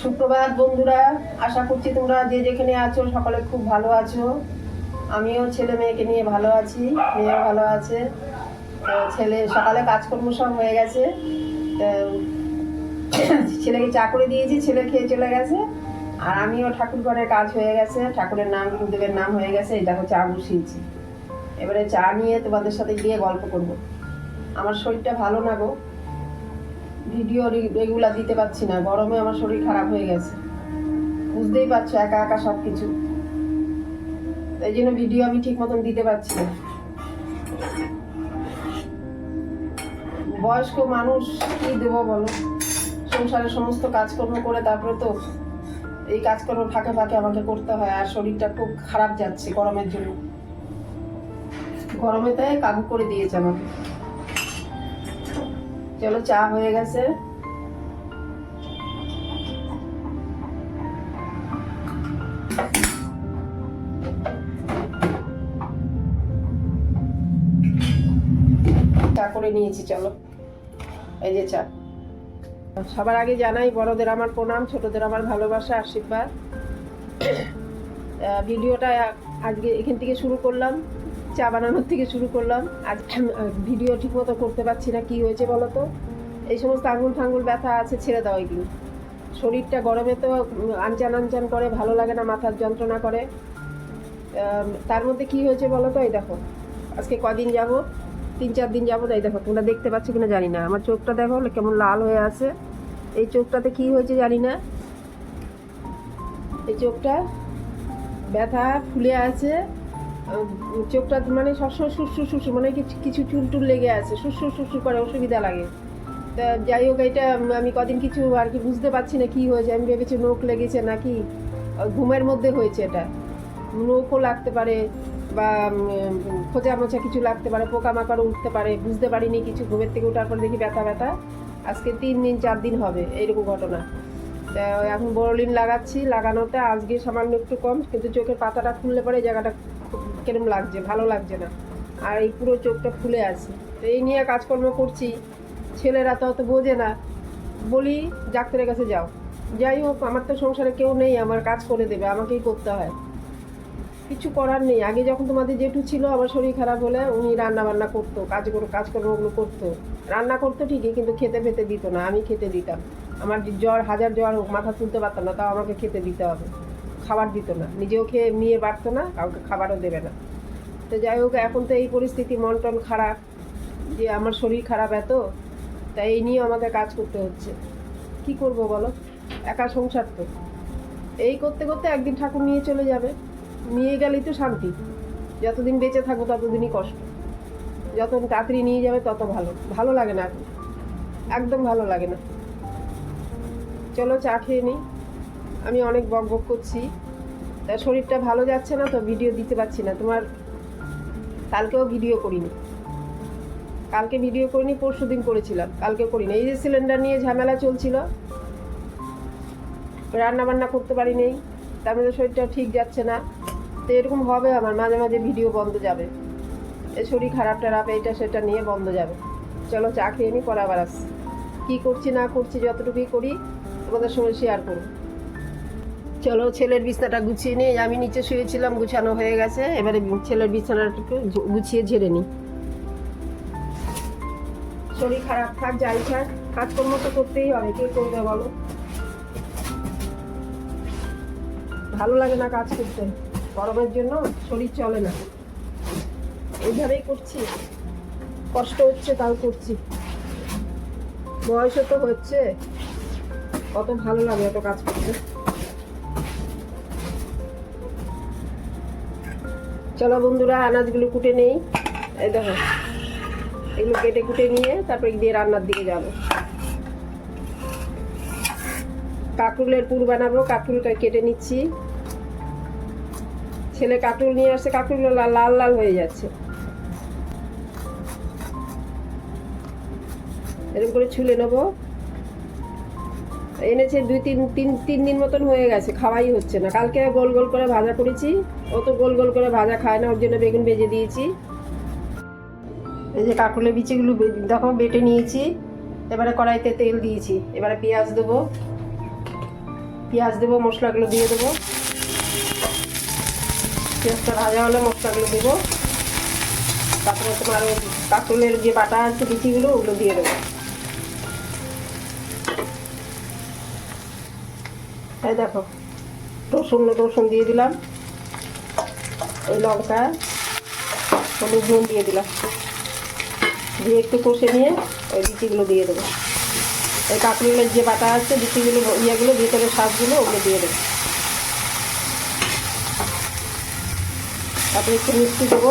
সুপ্রভাত বন্ধুরা, আশা করছি তোমরা যে যেখানে আছো সকলে খুব ভালো আছো। আমিও ছেলে মেয়েকে নিয়ে ভালো আছি, মেয়েও ভালো আছে। ছেলে, সকালে কাজকর্ম সব হয়ে গেছে। ছেলেকে চা করে দিয়েছি, ছেলে খেয়ে চলে গেছে। আর আমিও ঠাকুর ঘরের কাজ হয়ে গেছে। ঠাকুরের নাম, গুরুদেবের নাম হয়ে গেছে, এই দেখো চা বসিয়েছি। এবারে চা নিয়ে তোমাদের সাথে গিয়ে গল্প করব। আমার শরীরটা ভালো না গো। ভিডিও রেগুলার দিতে পারছি না। গরমে আমার শরীর খারাপ হয়ে গেছে। বুঝতেই পারছ, একা একা সব কিছু এই জন্য ভিডিও আমি ঠিক মতন দিতে পারছি না। বয়স্ক মানুষ, কি দেবো বলো? সংসারের সমস্ত কাজকর্ম করে তারপরে তো এই কাজকর্ম ফাঁকে ফাঁকে আমাকে করতে হয়, আর শরীরটা খুব খারাপ যাচ্ছে গরমের জন্য। গরমে তাই কাবু করে দিয়েছে আমাকে। চলো, চা হয়ে গেছে। চা করে নিয়েছি, চলো। এই যে চা। সবার আগে জানাই, বড়দের আমার প্রণাম, ছোটদের আমার ভালোবাসা, আশীর্বাদ। ভিডিওটা আজকে এখান থেকে শুরু করলাম। চা বানানোর থেকে শুরু করলাম। আজ ভিডিও ঠিকমতো করতে পারছি না, কি হয়েছে বলো তো এই সমস্ত আঙুল ফাঙ্গুল ব্যথা আছে, ছেড়ে দাও এগুলো। শরীরটা গরমে তো আনচান আনচান করে, ভালো লাগে না, মাথার যন্ত্রণা করে। তার মধ্যে কি হয়েছে বলো তো এই দেখো, আজকে কদিন যাব? তিন চার দিন যাব এই দেখো, তোমরা দেখতে পাচ্ছ কিনা জানি না। আমার চোখটা দেখো, কেমন লাল হয়ে আছে। এই চোখটাতে কি হয়েছে জানি না। এই চোখটা ব্যথা ফুলে আছে। চোখটা মানে সবসময় শুশু শুশু মানে কিছু চুল টুল লেগে আছে শুশু শুশু করে অসুবিধা লাগে। তা যাই হোক, এটা আমি কদিন কিছু আর কি বুঝতে পারছি না কি হয়েছে, আমি ভেবেছি নোখ লেগেছে নাকি ঘুমের মধ্যে হয়েছে এটা। নোখও লাগতে পারে বা খোঁচা মোচা কিছু লাগতে পারে পোকামাকড় উঠতে পারে, বুঝতে পারিনি কিছু, ঘুমের থেকে ওঠার পর দেখি ব্যথা ব্যথা। আজকে তিন দিন, চার দিন হবে এইরকম ঘটনা। তা এখন বড়লিন লাগাচ্ছি লাগানোতে আজকে সামান্য একটু কম, কিন্তু চোখের পাতাটা খুললে পরে জায়গাটা কিরম লাগছে, ভালো লাগছে না। আর এই পুরো চোখটা ফুলে আছে। তো এই নিয়ে কাজকর্ম করছি। ছেলেরা তো অত বোঝে না। বলি, ডাক্তারের কাছে যাও। যাই হোক, আমার তো সংসারে কেউ নেই, আমার কাজ করে দেবে, আমাকেই করতে হয়। কিছু করার নেই। আগে যখন তোমাদের জেঠু ছিল, আমার শরীর খারাপ হলে উনি রান্না বান্না করতো কাজ করে কাজকর্মগুলো করতো। রান্না করতো ঠিকই, কিন্তু খেতে ফেতে দিত না, আমি খেতে দিতাম। আমার জ্বর, হাজার জ্বর হোক, মাথা তুলতে পারতাম না, তাও আমাকে খেতে দিতে হবে। খাবার দিত না। নিজেও খেয়ে নিয়ে বাড়তো না, কাউকে খাবারও দেবে না। তো যাই হোক, এখন তো এই পরিস্থিতি মন টন খারাপ, যে আমার শরীর খারাপ এত, তাই এই নিয়ে আমাকে কাজ করতে হচ্ছে। কি করব বলো? একা সংসার তো। এই করতে করতে একদিন ঠাকুর নিয়ে চলে যাবে। নিয়ে গেলেই তো শান্তি। যতদিন বেঁচে থাকব ততদিনই কষ্ট। যত তাড়াতাড়ি নিয়ে যাবে তত ভালো। ভালো লাগে না একদম ভালো লাগে না। চলো চা খেয়ে নিই। আমি অনেক বক বক করছি। তা শরীরটা ভালো যাচ্ছে না তো ভিডিও দিতে পারছি না। তোমার কালকেও ভিডিও করিনি। কালকে ভিডিও করিনি পরশু দিন করেছিলাম। কালকে করিনি। এই যে সিলিন্ডার নিয়ে ঝামেলা চলছিল রান্না বান্না করতে পারি নেই তার মধ্যে শরীরটা ঠিক যাচ্ছে না। তো এরকম হবে আমার, মাঝে মাঝে ভিডিও বন্ধ যাবে। এ শরীর খারাপ টারাপ, এইটা সেটা নিয়ে বন্ধ যাবে। চলো চা খেয়ে নিই পরে আবার আসছি। কী করছি না করছি যতটুকুই করি, তোমাদের সঙ্গে শেয়ার করব। চলো ছেলের বিছানাটা গুছিয়ে নিই আমি নিচে শুয়েছিলাম, গুছানো হয়ে গেছে। এবারে ছেলের বিছানাটাকে গুছিয়ে ঝেড়ে নিই। শরীর খারাপ থাক, যাই থাক। কাজকর্ম তো করতেই হবে, কে করবে বলো? ভালো লাগে না কাজ করতে। গরমের জন্য শরীর চলে না। এইভাবেই করছি। কষ্ট হচ্ছে, তাও করছি। বয়সও তো হচ্ছে। কত ভালো লাগে এত কাজ করতে। চলো বন্ধুরা, আনাজগুলো কুটে নেই। এই দেখো, এগুলো কেটে কুটে নিয়ে তারপরে দিয়ে রান্নার দিকে যাব। কাঁকরুলের পুর বানাবো কাঁকরুলটা কেটে নিচ্ছি। ছেলে কাঁকরুল নিয়ে আসছে লাল লাল লাল হয়ে যাচ্ছে। এরকম করে ছুলে নেব। এনেছে দুই তিন তিন তিন দিন মতন হয়ে গেছে, খাওয়াই হচ্ছে না। কালকে গোল গোল করে ভাজা করেছি, ও তো গোল গোল করে ভাজা খায় না, ওর জন্য বেগুন বেজে দিয়েছি। এই যে কাঁকরুলের বিচিগুলো দেখো, বেটে নিয়েছি, এবারে কড়াইতে তেল দিয়েছি, এবারে পেঁয়াজ দেবো। পেঁয়াজ দেবো, মশলাগুলো দিয়ে দেবো। পেঁয়াজটা ভাজা হলে মশলাগুলো দেবো। তারপরে তোমার ওই কাঁকরোলের যে বাটা আছে বিচিগুলো ওগুলো দিয়ে দেবো। এই দেখো, রসুন রসুন দিয়ে দিলাম। ওই লঙ্কা, হলুদ নুন দিয়ে দিলাম। দিয়ে একটু কষে নিয়ে ওই বিচিগুলো দিয়ে দেবো। ওই কাঁকরোলের যে বাটা আছে বিচিগুলো ইয়েগুলো ভিতরে শাকগুলো, ওগুলো দিয়ে দেবো। তারপরে একটু মিষ্টি দেবো।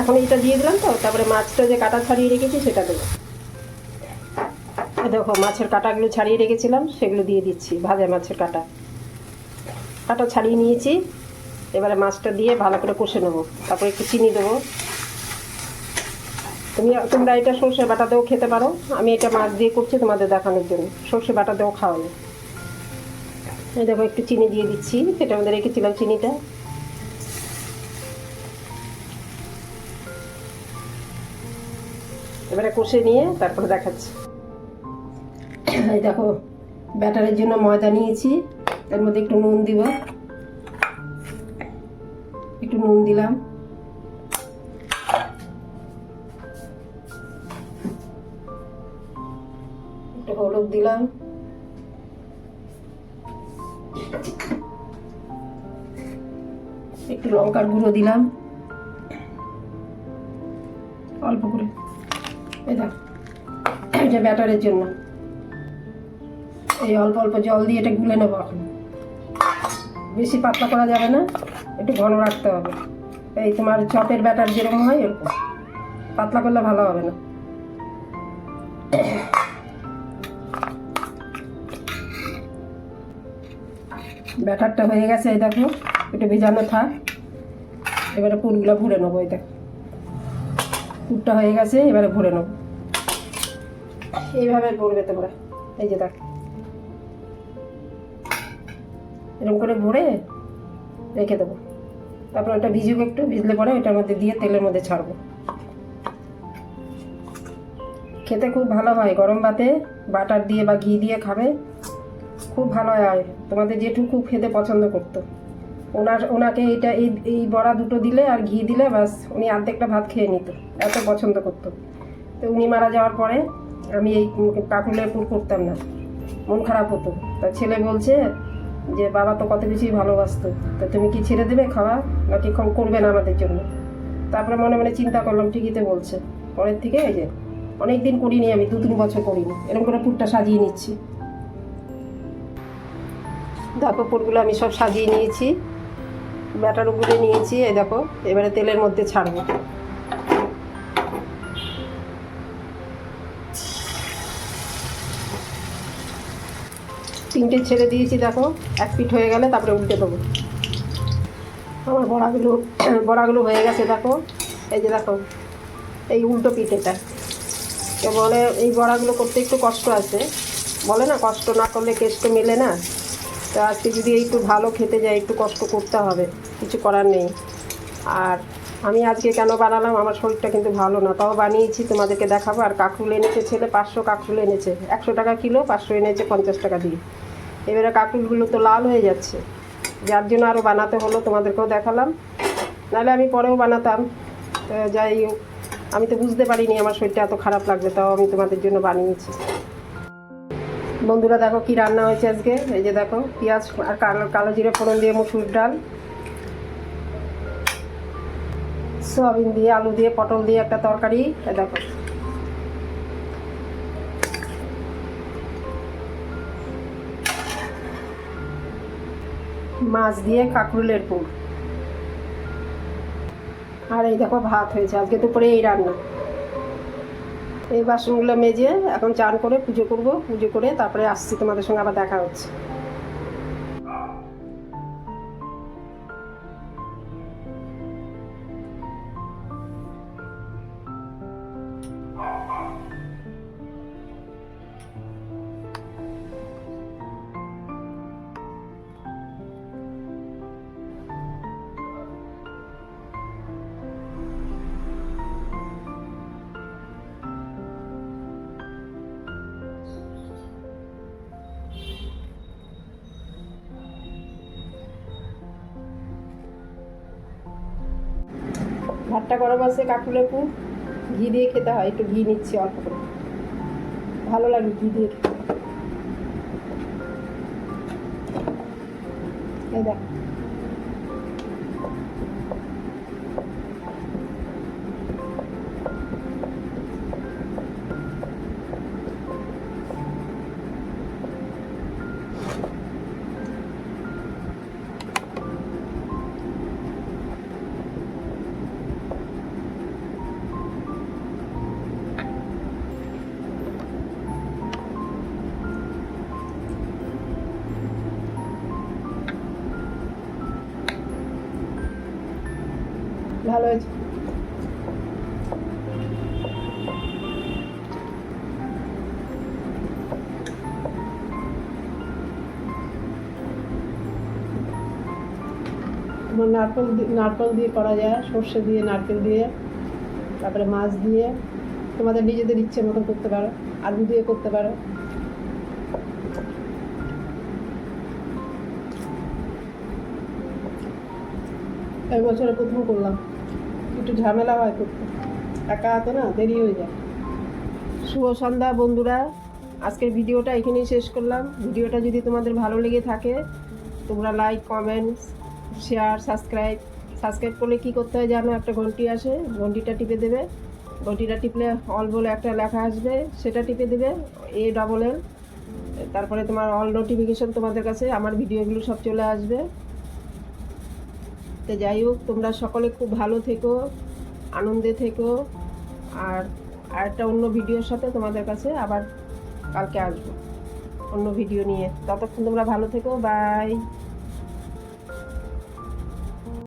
এখন এটা দিয়ে দিলাম তো, তারপরে মাছটা যে কাটা ছাড়িয়ে রেখেছি, সেটা দেবো। এই দেখো, মাছের কাটাগুলো ছাড়িয়ে রেখেছিলাম, সেগুলো দিয়ে দিচ্ছি, ভাজা মাছের কাটা। কাটা ছাড়িয়ে নিয়েছি, এবারে মাছটা দিয়ে ভালো করে কষে নেব, তারপরে একটু চিনি দেবো। তুমি, তোমরা এটা সর্ষে বাটা দিয়েও খেতে পারো, আমি এটা মাছ দিয়ে করছি তোমাদের দেখানোর জন্য সর্ষে বাটা দিয়েও খাওয়ানো এই দেখো, একটু চিনি দিয়ে দিচ্ছি, সেটা আমাদের রেখেছিলাম চিনিটা। এবারে কষে নিয়ে তারপরে দেখাচ্ছি। এই দেখো, ব্যাটারের জন্য ময়দা নিয়েছি। তার মধ্যে একটু নুন দিব। একটু নুন দিলাম। একটু হলুদ দিলাম। একটু লঙ্কার গুঁড়ো দিলাম। অল্প করে। এটা ব্যাটারের জন্য। এই অল্প অল্প জল দিয়ে এটা গুলে নেব এখন। বেশি পাতলা করা যাবে না, একটু ঘন রাখতে হবে। এই তোমার চপের ব্যাটার যেরকম হয় এরকম। পাতলা করলে ভালো হবে না। ব্যাটারটা হয়ে গেছে, এই দেখো, একটু ভেজানো থাক। এবারে পুরগুলো ভরে নেব, এই দেখো। পুরটা হয়ে গেছে, এবারে ভরে নেব। এইভাবে ভরবে তোমরা। এই যে দেখো। এরকম করে ভরে রেখে দেবো। তারপর ওটা ভিজুক একটু, ভিজলে পরে ওটার মধ্যে দিয়ে তেলের মধ্যে ছাড়বো। খেতে খুব ভালো হয়, গরম ভাতে বাটার দিয়ে বা ঘি দিয়ে খাবে, খুব ভালো হয়। তোমাদের খুব খেতে পছন্দ করতো। ওনার, ওনাকে এইটা, এই এই বড়া দুটো দিলে আর ঘি দিলে ব্যাস, উনি অর্ধেকটা ভাত খেয়ে নিত, এত পছন্দ করতো। তো উনি মারা যাওয়ার পরে আমি এই কাকুলের পুর করতাম না, মন খারাপ হতো। তা ছেলে বলছে যে বাবা তো কত কিছুই ভালোবাসতো। তা তুমি কি ছেড়ে দেবে খাওয়া, নাকি কম করবে না আমাদের জন্য? তারপরে মনে মনে চিন্তা করলাম, ঠিকই তো বলছে। পরের থেকে এই যে অনেক দিন করিনি আমি দু তিন বছর করিনি। এরকম করে পুরটা সাজিয়ে নিচ্ছি। দেখো পুরগুলো আমি সব সাজিয়ে নিয়েছি। ব্যাটার উপরে নিয়েছি, এই দেখো, এবারে তেলের মধ্যে ছাড়বো। তিনটে ছেড়ে দিয়েছি, দেখো। এক পিঠ হয়ে গেলে তারপরে উল্টে দেবো। আমার বড়াগুলো বড়াগুলো হয়ে গেছে, দেখো। এই যে দেখো, এই উল্টো পিঠ এটা বলে, এই বড়াগুলো করতে একটু কষ্ট আছে। বলে না, কষ্ট না করলে কেষ্ট মেলে না। তো আজকে যদি একটু ভালো খেতে যাই একটু কষ্ট করতে হবে। কিছু করার নেই। আর আমি আজকে কেন বানালাম? আমার শরীরটা কিন্তু ভালো না। তাও বানিয়েছি, তোমাদেরকে দেখাবো। আর কাঁকরুল এনেছে, ছেলে পাঁচশো কাঁকরুল এনেছে। একশো টাকা কিলো, পাঁচশো এনেছে, পঞ্চাশ টাকা দিয়ে। এবারে কাঁকরুলগুলো তো লাল হয়ে যাচ্ছে। যার জন্য আরও বানাতে হলো, তোমাদেরকেও দেখালাম। নাহলে আমি পরেও বানাতাম। যাই হোক, আমি তো বুঝতে পারিনি আমার শরীরটা এত খারাপ লাগবে, তাও আমি তোমাদের জন্য বানিয়েছি। বন্ধুরা, দেখো কি রান্না হয়েছে আজকে। এই যে দেখো, পেঁয়াজ আর কালো কালো জিরে ফোড়ন দিয়ে মুসুর ডাল। সয়াবিন দিয়ে, আলু দিয়ে, পটল দিয়ে একটা তরকারি। দেখো। মাছ দিয়ে কাঁকরুলের পুর। আর এই দেখো ভাত হয়েছে, আজকে দুপুরে এই রান্না। এই বাসনগুলো মেজে এখন চান করে পুজো করব, পুজো করে তারপরে আসছি তোমাদের সঙ্গে আবার দেখা হচ্ছে। ভাতটা গরম আছে কাকুলের পুর ঘি দিয়ে খেতে হয়, একটু ঘি নিচ্ছি অল্প করে। ভালো লাগে ঘি দিয়ে খেতে। দেখ। ভালো হয়েছে। নারকেল নারকেল দিয়ে করা যায়, সর্ষে দিয়ে, নারকেল দিয়ে, তারপরে মাছ দিয়ে। তোমাদের নিজেদের ইচ্ছে মতো করতে পারো, আলু দিয়ে করতে পারো। এই বছরে প্রথম করলাম। একটু ঝামেলা হয় করতে একা হাতে না, দেরি হয়ে যায়। শুভ সন্ধ্যা বন্ধুরা। আজকের ভিডিওটা এখানেই শেষ করলাম। ভিডিওটা যদি তোমাদের ভালো লেগে থাকে, তোমরা like comments share subscribe subscribe করলে কী করতে হয় জানো? একটা ঘন্টি আসে, ঘন্টিটা টিপে দেবে। ঘন্টিটা টিপলে অল বলে একটা লেখা আসবে, সেটা টিপে দেবে এ ডবল এল তারপরে তোমার অল নোটিফিকেশন তোমাদের কাছে, আমার ভিডিওগুলো সব চলে আসবে। তো যাই হোক, তোমরা সকলে খুব ভালো থেকো, আনন্দে থেকো। আর আরেকটা অন্য ভিডিওর সাথে তোমাদের কাছে আবার কালকে আসব, অন্য ভিডিও নিয়ে। ততক্ষণ তোমরা ভালো থেকো, বাই।